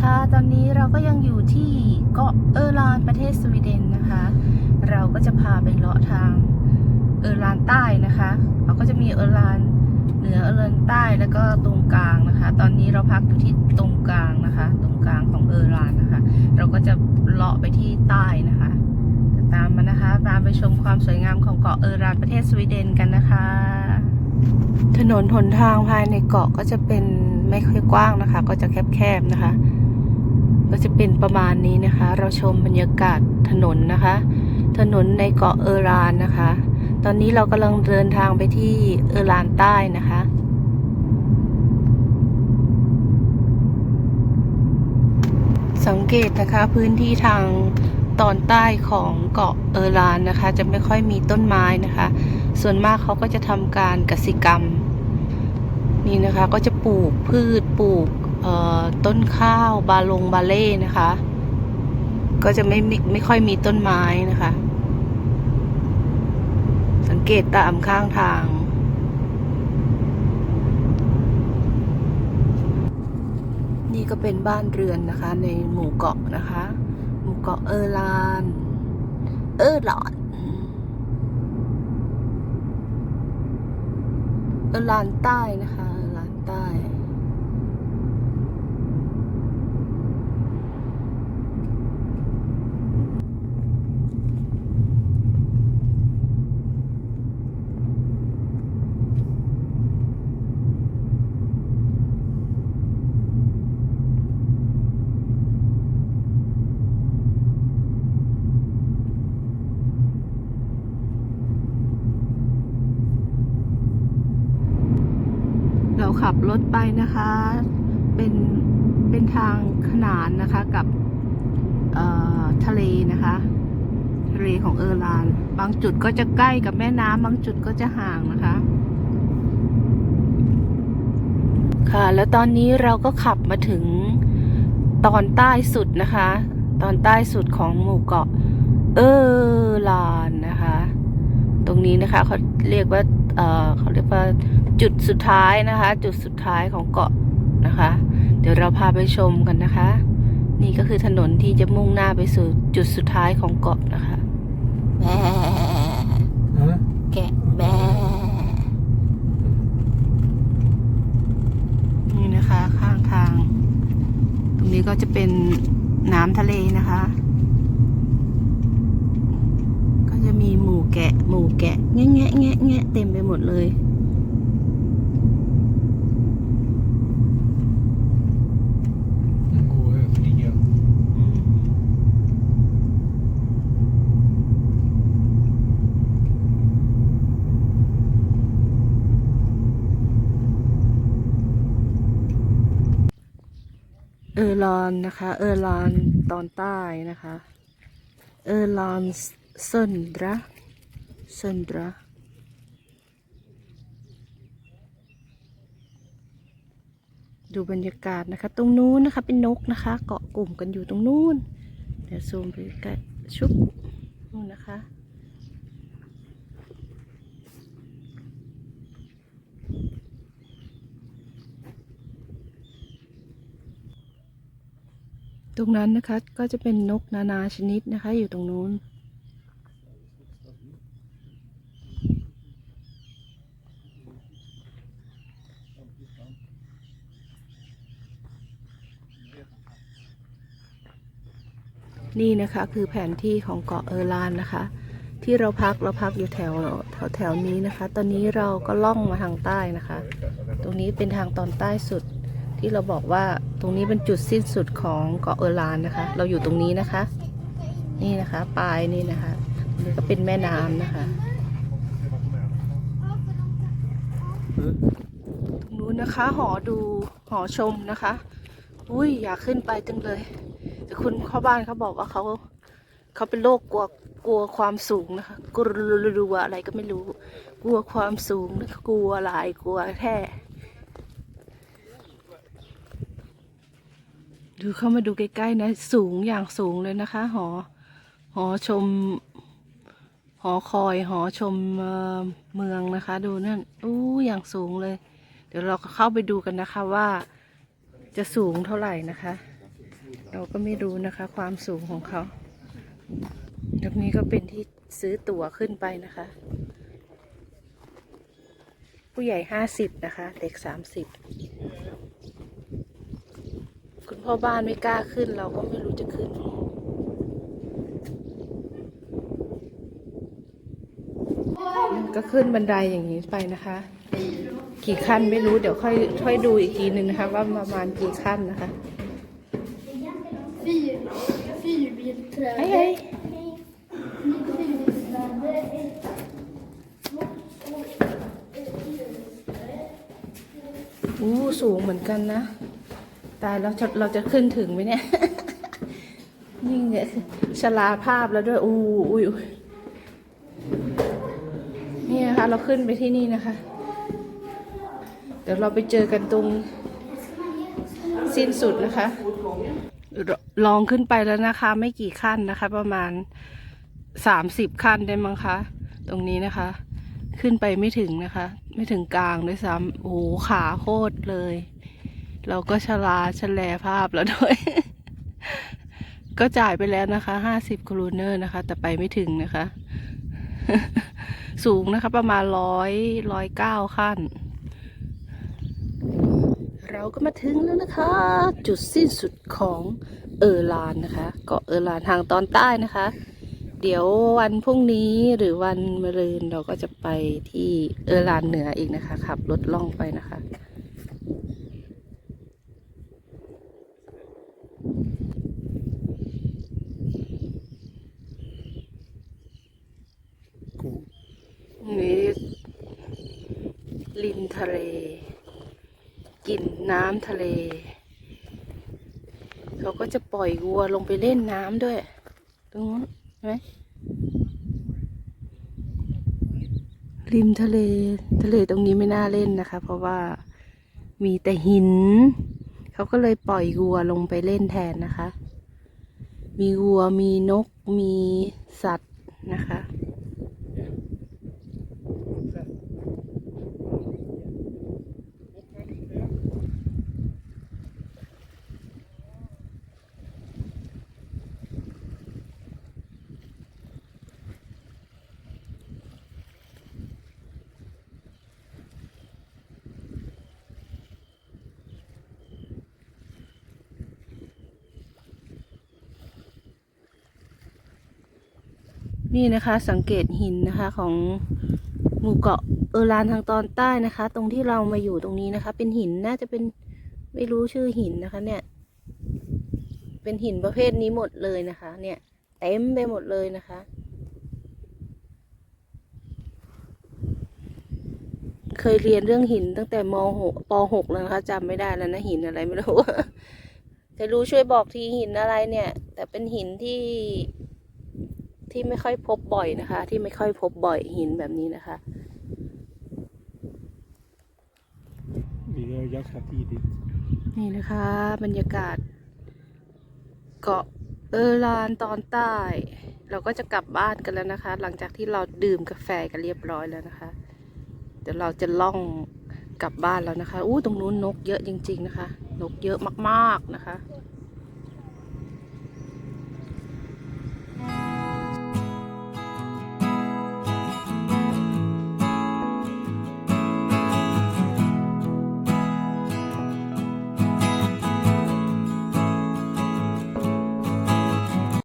ค่ะ ตอนนี้เราก็ยังอยู่ที่เกาะเออร์ลานประเทศสวีเดนนะคะ เราก็จะพาไปเลาะทางเออร์ลานใต้นะคะเขาก็จะมีเออร์ลานเหนือเออร์ลานใต้แล้วก็ตรงกลางนะคะ ตอนนี้เราพักอยู่ที่ตรงกลางนะคะ ตรงกลางของเออร์ลานนะคะ เราก็จะเลาะไปที่ใต้นะคะจะตามมานะคะ ตามไปชมความสวยงามของเกาะเออร์ลานประเทศสวีเดนกันนะคะ ถนนหนทางภายในเกาะก็จะเป็นไม่ค่อยกว้างนะคะ ก็จะแคบๆนะคะ ก็จะเป็นประมาณนี้นะคะ เราชมบรรยากาศถนนนะคะ ถนนในเกาะเออรานนะคะ ตอนนี้เรากำลังเดินทางไปที่เออรานใต้นะคะสังเกตนะคะพื้นที่ทางตอนใต้ของเกาะเออรานนะคะ จะไม่ค่อยมีต้นไม้นะคะ ส่วนมากเขาก็จะทำการกสิกรรม นี่นะคะก็จะปลูกพืชปลูก ต้นข้าวบาลงบาเล่นะคะ ก็จะไม่ไม่ไม่ค่อยมีต้นไม้นะคะ สังเกตตามข้างทางนี่ก็เป็นบ้านเรือนนะคะ ในหมู่เกาะนะคะ หมู่เกาะเออร์ลาน เออร์ลอนเออร์ลานใต้นะคะเออร์ลานใต้ เรา ขับรถไปนะคะ เป็นเป็นทางขนานนะคะกับทะเลนะคะทะเลของเออร์ลาน บางจุดก็จะใกล้กับแม่น้ำบางจุดก็จะห่างนะคะ ค่ะ แล้วตอนนี้เราก็ขับมาถึงตอนใต้สุดนะคะ ตอนใต้สุดของหมู่เกาะเออร์ลานนะคะ ตรงนี้นะคะเขาเรียกว่า เอ่อเขาเรียกว่าจุดสุดท้ายนะคะ จุดสุดท้ายของเกาะนะคะ เดี๋ยวเราพาไปชมกันนะคะ นี่ก็คือถนนที่จะมุ่งหน้าไปสู่จุดสุดท้ายของเกาะนะคะแม่ฮะแกะแม่นี่นะคะข้างทาง ตรงนี้ก็จะเป็นน้ำทะเลนะคะ ก็จะมีหมูแกะ หมู แกะแงะแงะแงะแงะเต็มไปหมดเลยโอ้ย flyger. เออร์ลอนนะคะ เออร์ลอนตอนใต้นะคะ เออร์ลอนเซนดรา เซนดราดูบรรยากาศนะคะ ตรงนู้นนะคะ เป็นนกนะคะ เกาะกลุ่มกันอยู่ตรงนู้น เดี๋ยวซูมไปใกล้ชุบนู่นนะคะตรงนั้นนะคะก็จะเป็นนกนานาชนิดนะคะ อยู่ตรงนู้น นี่นะคะคือแผนที่ของเกาะเออร์ลานนะคะ ที่เราพักเราพักอยู่แถวแถวแถวนี้นะคะ ตอนนี้เราก็ล่องมาทางใต้นะคะ ตรงนี้เป็นทางตอนใต้สุด ที่เราบอกว่าตรงนี้เป็นจุดสิ้นสุดของเกาะเออร์ลานนะคะ เราอยู่ตรงนี้นะคะ นี่นะคะปลายนี่นะคะนี่ก็เป็นแม่น้ำนะคะตรงนู้นนะคะหอดูหอชมนะคะ อุ้ยอยากขึ้นไปจังเลย แต่คุณเข้าบ้านเขาบอกว่าเขาเขาเป็นโรคกลัวกลัวความสูงนะคะกลัวอะไรก็ไม่รู้ กลัวความสูงกลัวหลายกลัวแท้ดูเข้ามาดูใกล้ๆนะ สูงอย่างสูงเลยนะคะ หอ หอชม หอคอยหอชมเมืองนะคะ ดูนั่นอู้อย่างสูงเลย เดี๋ยวเราเข้าไปดูกันนะคะว่า จะสูงเท่าไหร่นะคะ เราก็ไม่รู้นะคะ ความสูงของเขาตรงนี้ก็เป็นที่ซื้อตั๋วขึ้นไปนะคะ ผู้ใหญ่ห้าสิบนะคะ เด็กสามสิบคุณพ่อบ้านไม่กล้าขึ้น เราก็ไม่รู้จะขึ้นก็ขึ้นบันไดอย่างนี้ไปนะคะ กี่ขั้นไม่รู้เดี๋ยวค่อยค่อยดูอีกทีหนึ่งนะคะ ว่าประมาณกี่ขั้นนะคะ fyrbilträde. เฮ้ยเฮ้ยอู้ สูงเหมือนกันนะ ตายเราจะเราจะขึ้นถึงไหมเนี่ยนี่เนี่ยชลาภาพแล้วด้วย อู้ยอุ้ยนี่นะคะ เราขึ้นไปที่นี่นะคะ เดี๋ยวเราไปเจอกันตรงสิ้นสุดนะคะ ลองขึ้นไปแล้วนะคะ ไม่กี่ขั้นนะคะ ประมาณสามสิบขั้นได้มั้งคะ ตรงนี้นะคะ ขึ้นไปไม่ถึงนะคะ ไม่ถึงกลางด้วยซ้ำโอ้ขาโคตรเลย เราก็ชลาชะแลภาพแล้วด้วย ก็จ่ายไปแล้วนะคะห้าสิบครูเนอร์นะคะ แต่ไปไม่ถึงนะคะ สูงนะคะ ประมาณร้อยร้อยเก้าขั้น เราก็มาถึงแล้วนะคะ จุดสิ้นสุดของเออร์ลานนะคะ เกาะเออร์ลานทางตอนใต้นะคะ เดี๋ยววันพรุ่งนี้หรือวันมะรืนเราก็จะไปที่เออร์ลานเหนืออีกนะคะขับรถล่องไปนะคะกูนี่ริมทะเลกิ น้ำทะเล เขาก็จะปล่อยวัวลงไปเล่นน้ำด้วย ตรงนู้นเห็นไหมริมทะเลทะเลตรงนี้ไม่น่าเล่นนะคะ เพราะว่ามีแต่หิน เขาก็เลยปล่อยวัวลงไปเล่นแทนนะคะ มีวัวมีนกมีสัตว์นะคะ นี่นะคะสังเกตหินนะคะของหมู่เกาะเออร์ลานทางตอนใต้นะคะ ตรงที่เรามาอยู่ตรงนี้นะคะ เป็นหินน่าจะเป็นไม่รู้ชื่อหินนะคะ เนี่ย เป็นหินประเภทนี้หมดเลยนะคะ เนี่ยเต็มไปหมดเลยนะคะ เคยเรียนเรื่องหินตั้งแต่มหกปหกแล้วนะคะจำไม่ได้แล้วนะหินอะไรไม่รู้แต่รู้ช่วยบอกทีหินอะไรเนี่ย แต่เป็นหินที่ ที่ไม่ค่อยพบบ่อยนะคะ ที่ไม่ค่อยพบบ่อยหินแบบนี้นะคะนี่นะคะ บรรยากาศ เกาะเออรานตอนใต้ เราก็จะกลับบ้านกันแล้วนะคะ หลังจากที่เราดื่มกาแฟกันเรียบร้อยแล้วนะคะ เดี๋ยวเราจะล่องกลับบ้านแล้วนะคะ อู้ตรงนู้นนกเยอะจริง ๆ นะคะ นกเยอะมากๆนะคะ